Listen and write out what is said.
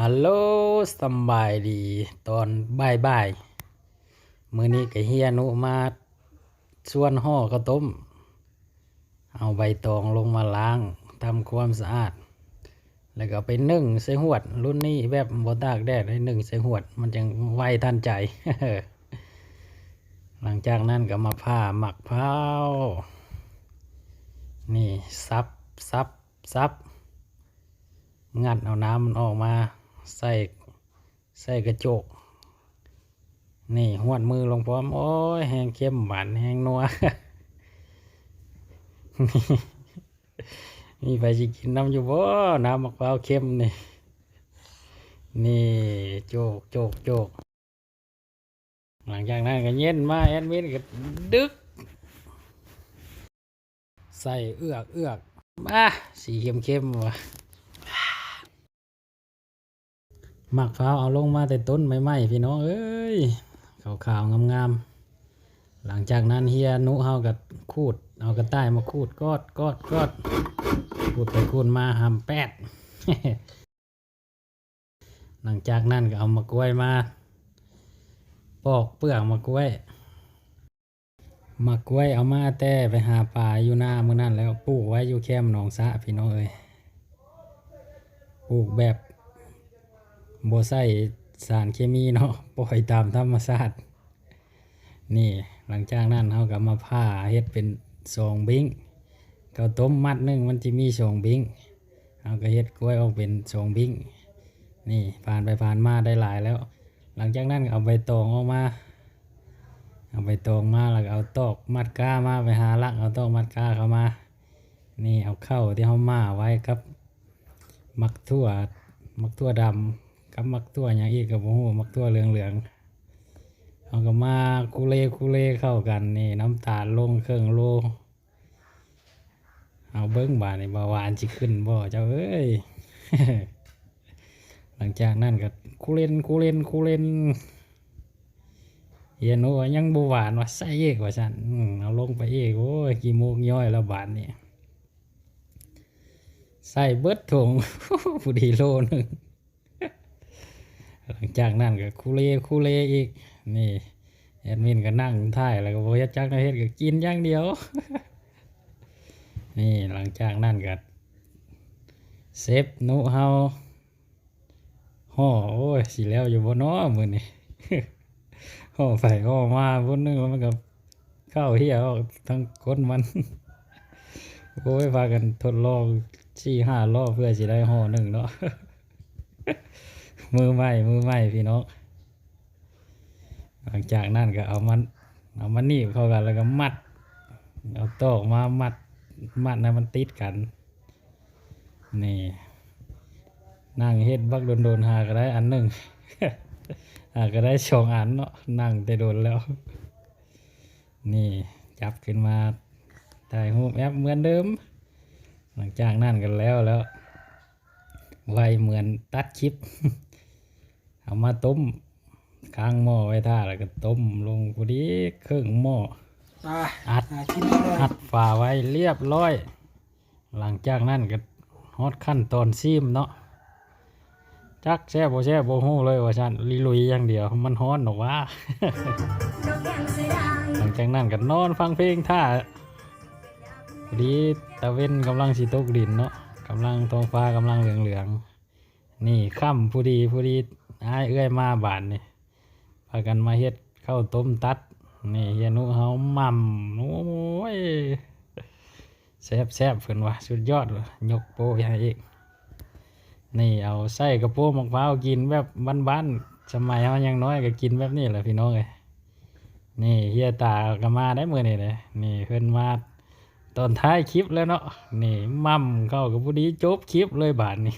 ฮัลโหลสบายดีตอนบ่ายบ่ายมื้อนี้ก็เฮียนุมาชวนห่อข้าวต้ม เอาใบตองลงมาล้างทำความสะอาด แล้วก็ไปนึ่งใส่หวด รุ่นนี้แบบบ่ตากแดดให้นึ่งใส่หวด มันจังไวทันใจ หลังจากนั้นก็มาผ่าหมักเผานี่ซับซับซับงัดเอาน้ำมันออกมา ใส่ใส่กระจก นี่หวดมือลงพร้อม โอ้ยแห้งเข้มหวานแห้งนัวนี่ไปสิกินน้ำอยู่บ่น้ำมะพร้าวเข้มนี่ นี่โจกโจกโจกหลังจากนั้นก็เย็นมาแอดมินก็ดึก ใส่เอือกเอือกมาสีเข้มเข้มวะ หมักพร้าวเอาลงมาแต่ต้นไม่ไหมพี่น้องเอ้ยขาวขาวงามงามๆหลังจากนั้นเฮียนุเฮากับคูด เอากระต่ายมาคูดกอดกอดกอดคูดไปคูดมาหำแปดหลังจากนั้นก็เอามากล้วยมา ปอกเปลือกมากล้วยมากล้วยเอามาแต่ไปหาปลาอยู่หน้ามือนั้นแล้วปลูกไว้อยู่แคมหนองสะพี่น้องเอ้ยปลูกแบบ บ่ใส่สารเคมีเนาะปล่อยตามธรรมชาตินี่หลังจากนั้นเราก็มาผ่าเฮ็ดเป็นสองบิงข้าวต้มมัดหนึงมันจะมีสองบิงเราก็เฮ็ดกล้วยออกเป็นสองบิงนี่ผ่านไปผ่านมาได้หลายแล้ว หลังจากนั้นเอาใบตองออกมาเอาใบตองมาแล้วเอาตอกมัดก้ามาไปหาลักเอาตอกมัดก้าเข้ามานี่เอาเข้าที่เขามาไว้ครับ มักทั่วมักทั่วดำ กับมักทั่วอย่างอีกกับโอ้โหมักทั่วเหลืองเหลืองเอาก็มาคูเลคูเลเข้ากันนี่น้ำตาลลงเครื่องโล เอาเบิ้งบาดนี่เบาหวานจิขึ้นบ่เจ้าเอ้ยหลังจากนั้นก็คูเลนคูเลนคูเลนเฮียโนว่ายังบหวานว่าใส่เอกว่าฉันเอาลงไปเอกโอ้ยกี่โมงย่อยแล้วบาทนี่ยใส่เบิดถุงผู้ดีโลนึง หลังจากนั้นก็คูเลคูเลอีกนี่แอดมินก็นั่งท่ายแล้วก็บอยจักนะเฮ็ดก็กินอย่างเดียว นี่หลังจากนั้นก็เซฟนุเฮาห่อโอ้ยสิแล้วอยู่บ่เนาะมื้อนี้ห่อไปห่อมาพุ่นนึงแล้วมันก็เข้าเหี่ยทั้งคนมันโอ้ยพากันทดลองสี่ห้ารอบเพื่อสิได้ห่อหนึ่งเนาะ มือใหม่มือใหม่พี่น้องหลังจากนั้นก็เอามันเอามันนีบเข้ากันแล้วก็มัด เอาโตอกมามัดมัดให้มันติดกันนี่นั่งเฮ็ดบักโดนๆหาก็ได้อันหนึ่งหาก็ได้สองอันเนาะนั่งแต่โดนแล้ว นี่จับขึ้นมาถ่ายรูปแอปเหมือนเดิม หลังจากนั้นกันแล้วแล้วไวเหมือนตัดคลิป เอามาต้มกลางหม้อไว้ท่าแล้วก็ต้มลงพอดีครึ่งหม้ออ่าอัดหากินได้เลยอัดฝาไว้เรียบร้อย หลังจากนั้นก็ฮอดขั้นตอนซีมเนาะจักแช่บบ่แช่บบ่ฮู้เลยว่าฉันลีลุยอย่างเดียวมันฮ้อนหรอกว่า หลังจากนั้นก็นอนฟังเพลงท่าพอดีตะเว้นกำลังสิตกดินเนาะกำลังท้องฟ้ากำลังเหลืองๆนี่ค่ำผู้ดีผู้ดี อ้ายเอื้อยมาบานนี่พากันมาเฮ็ดข้าวต้มตัด นี่เฮียนุเฮามั่มโอ้ยแซ่บแซ่บเพิ่นว่าสุดยอดว่ะยกโป้ให้อีก นี่เอาไส้กระโปงมะพร้าวกินแบบบ้านๆสมัยเฮายังน้อยก็กินแบบนี้แหละพี่น้องเอ้ยนี่เฮียตาก็มาได้มื้อนี้เลยนี่เพิ่นมาตอนท้ายคลิปแล้วเนาะนี่มั่มเข้ากับผู้ดีจบคลิปเลยบาดนี้